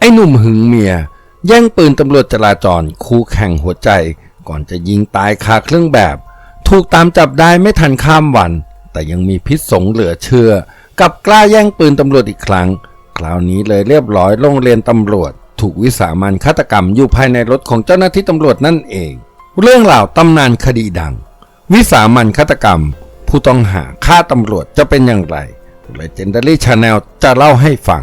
ไอ้หนุ่มหึงเมีย แย่งปืนตำรวจจราจร คู่แข่งหัวใจ ก่อนจะยิงตายคาเครื่องแบบ ถูกตามจับได้ไม่ทันข้ามวัน แต่ยังมีพิษสงเหลือเชื่อ กับกล้าแย่งปืนตำรวจอีกครั้ง คราวนี้เลยเรียบร้อยโรงเรียนตำรวจ ถูกวิสามันฆาตกรรมอยู่ภายในรถของเจ้าหน้าที่ตำรวจนั่นเอง เรื่องราวตำนานคดีดัง วิสามันฆาตกรรม ผู้ต้องหาฆ่าตำรวจจะเป็นอย่างไร Legendary Channel จะเล่าให้ฟัง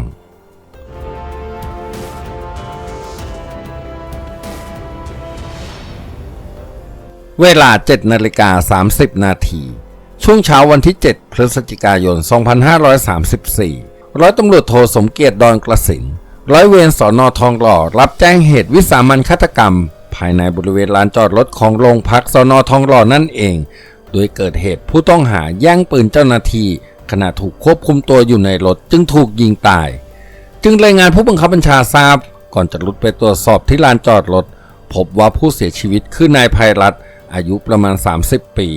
เวลา 7นาฬิกา30 นาที ช่วงเช้าวันที่ 7 พฤศจิกายน 2534 ร้อยตำรวจโทสมเกียรติดอนกระสิน ร้อยเวรสอนอทองหล่อ รับแจ้งเหตุวิสามันฆาตกรรม ภายในบริเวณลานจอดรถของโรงพักสอนอทองหล่อนั่นเอง โดยเกิดเหตุผู้ต้องหาแย่งปืนเจ้าหน้าที่ขณะถูกควบคุมตัวอยู่ในรถจึงถูกยิงตาย จึงรายงานผู้บังคับบัญชาทราบ ก่อนจะรุดไปตรวจสอบที่ลานจอดรถ พบว่าผู้เสียชีวิตคือนายภัยรัตน์ อายุประมาณ 30 ปี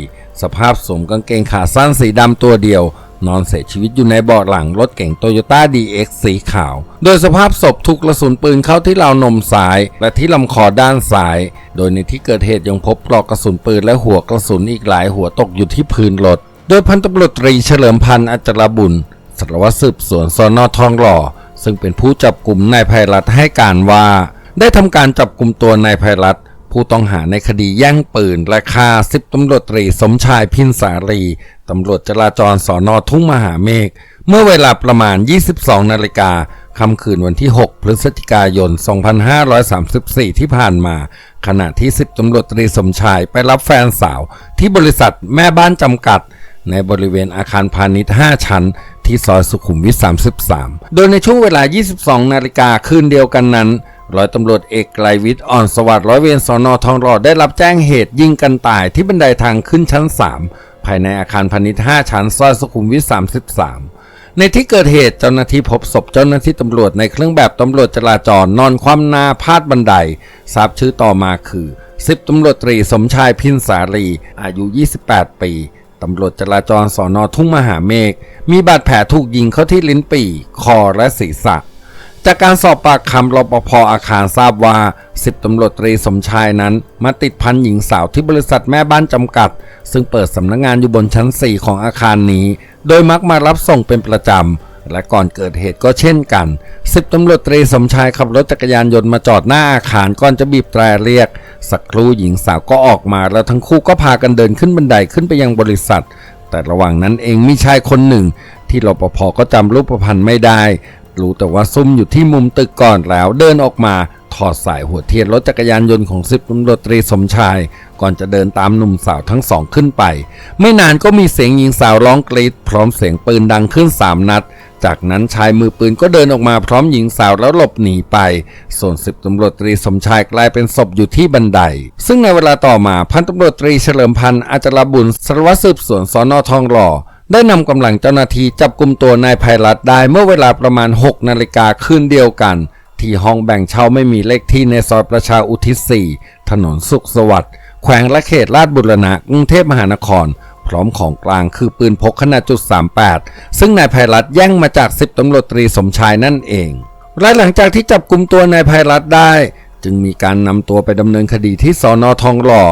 สภาพสวมกางเกงขาสั้นสีดำตัวเดียว นอนเสียชีวิตอยู่ในเบาะหลังรถเก๋งโตโยต้า DX สีขาว โดยสภาพศพถูกกระสุนปืนเข้าที่ราวนมซ้าย และที่ลำคอด้านซ้าย โดยในที่เกิดเหตุยังพบปลอกกระสุนปืนและหัวกระสุนอีกหลายหัวตกอยู่ที่พื้นรถ โดยพันตำรวจตรีเฉลิมพันธ์อัจฉรบุญสารวัตรสืบสวนสอนอทองหล่อ ซึ่งเป็นผู้จับกลุ่มนายภัยรัตให้การว่า ได้ทำการจับกลุ่มตัวนายภัยรัต ผู้ต้องหาในคดีแย่งปืนและฆ่าสิบตำรวจตรีสมชายพินสารีตำรวจจราจรสอนอทุ่งมหาเมฆเมื่อเวลาประมาณ 22 นาฬิกาค่ำคืนวันที่ 6 พฤศจิกายน 2534 ที่ผ่านมา ขณะที่สิบตำรวจตรีสมชายไปรับแฟนสาวที่บริษัทแม่บ้านจำกัด ในบริเวณอาคารพาณิชย์ 5 ชั้น ที่ซอยสุขุมวิท 33 โดยในช่วงเวลา 22 นาฬิกาคืนเดียวกันนั้น ร้อยตำรวจเอกไกรวิทย์อ่อนสวัสดิ์ร้อยเวรสอนอทองหล่อได้รับแจ้งเหตุยิงกันตายที่บันไดทางขึ้นชั้น 3 ภายในอาคารพาณิชย์ 5 ชั้นซอยสุขุมวิท 33 ในที่เกิดเหตุเจ้าหน้าที่พบศพเจ้าหน้าที่ตำรวจในเครื่องแบบตำรวจจราจรนอนคว่ำหน้าพาดบันไดทราบชื่อต่อมาคือ10ตำรวจตรีสมชายพินสาลีอายุ 28 ปีตำรวจจราจรสอนอทุ่งมหาเมฆมีบาดแผลถูกยิงเข้าที่ลิ้นปี่ คอและศีรษะ จากการสอบปากคำรปภอาคารทราบว่า10ตำรวจตรีสมชายนั้น มาติดพันหญิงสาวที่บริษัทแม่บ้านจำกัด ซึ่งเปิดสำนักงงานอยู่บนชั้น 4 ของอาคารนี้ โดยมักมารับส่งเป็นประจำ และก่อนเกิดเหตุก็เช่นกัน10ตำรวจตรีสมชายขับรถจักรยานยนต์มาจอดหน้าอาคารก่อนจะบีบแตรเรียก สักครู่หญิงสาวก็ออกมาแล้วทั้งคู่ก็พากันเดินขึ้นบันไดขึ้นไปยังบริษัท แต่ระหว่างนั้นเองมีชายคนหนึ่งที่รปภก็จำรูปพรรณไม่ได้ รู้แต่ว่าซุ่มอยู่ที่มุมตึกก่อนแล้วเดินออกมาถอดสายหัวเทียนรถจักรยานยนต์ของสิบตำรวจตรีสมชาย ก่อนจะเดินตามหนุ่มสาวทั้งสองขึ้นไป ไม่นานก็มีเสียงหญิงสาวร้องกรีดพร้อมเสียงปืนดังขึ้นสามนัด จากนั้นชายมือปืนก็เดินออกมาพร้อมหญิงสาวแล้วหลบหนีไป ส่วนสิบตำรวจตรีสมชายกลายเป็นศพอยู่ที่บันได ซึ่งในเวลาต่อมาพันตำรวจตรีเฉลิมพันธ์อาจารบุญสารวัตรสืบสวนสอนอทองหล่อ ได้นำกำลังเจ้าหน้าที่จับกลุ่มตัวนายภัยรัตได้เมื่อเวลาประมาณ 6 นาฬิกาคืนเดียวกัน ที่ห้องแบ่งเช่าไม่มีเลขที่ในซอยประชาอุทิศ 4 ถนนสุขสวัสดิ์แขวงและเขตลาดบุรณะกรุงเทพมหานคร พร้อมของกลางคือปืนพกขนาดจุด38 ซึ่งนายภัยรัตแย่งมาจากสิบตำรวจตรีสมชายนั่นเองและหลังจากที่จับกลุ่มตัวนายภัยรัตได้ จึงมีการนำตัวไปดำเนินคดีที่สอนอทองหล่อ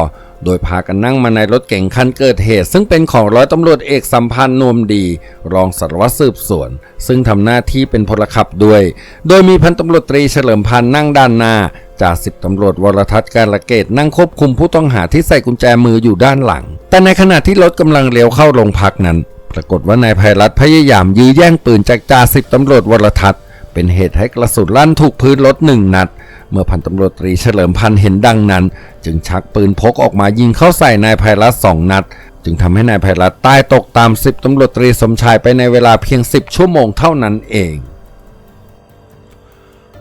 โดยพากันนั่งมาในรถเก๋งคันเกิดเหตุ ซึ่งเป็นของร้อยตำรวจเอกสัมพันธ์นวมดี รองสารวัตรสืบสวน ซึ่งทำหน้าที่เป็นพลขับด้วย โดยมีพันตำรวจตรีเฉลิมพันธ์นั่งด้านหน้าจากสิบตำรวจวรทัศน์การละเกตนั่งควบคุมผู้ต้องหาที่ใส่กุญแจมืออยู่ด้านหลัง แต่ในขณะที่รถกำลังเลี้ยวเข้าโรงพักนั้น ปรากฏว่านายภัยรัตน์พยายามยื้อแย่งปืนจากจ่าสิบตำรวจวรทัศน์ เป็นเหตุให้กระสุนลั่นถูกพื้นรถหนึ่งนัด เมื่อพันตำรวจตรีเฉลิมพันธ์เห็นดังนั้น จึงชักปืนพกออกมายิงเข้าใส่นายภัยรัตน์สองนัด จึงทำให้นายภัยรัตตายตกตามสิบตำรวจตรีสมชายไปในเวลาเพียง10ชั่วโมงเท่านั้นเอง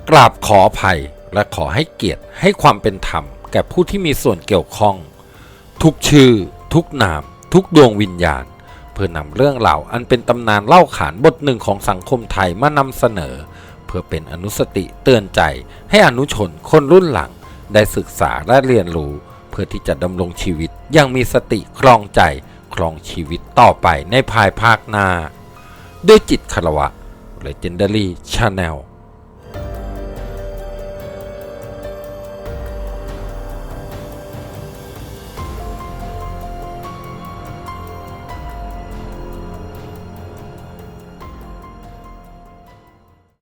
กราบขออภัยและขอให้เกียรติให้ความเป็นธรรมแก่ผู้ที่มีส่วนเกี่ยวข้อง ทุกชื่อ ทุกนาม ทุกดวงวิญญาณ เพื่อนำเรื่องราอันเป็นตำนานเล่าขานบทหนึ่งของสังคมไทยมานำเสนอ เพื่อเป็นอนุสติเตือนใจให้อนุชนคนรุ่นหลัง ได้ศึกษาและเรียนรู้ เพื่อที่จะดำรงชีวิตอยังมีสติครองใจครองชีวิตต่อไปในภายภาคหน้า ด้วยจิตคารวะ Legendary Channel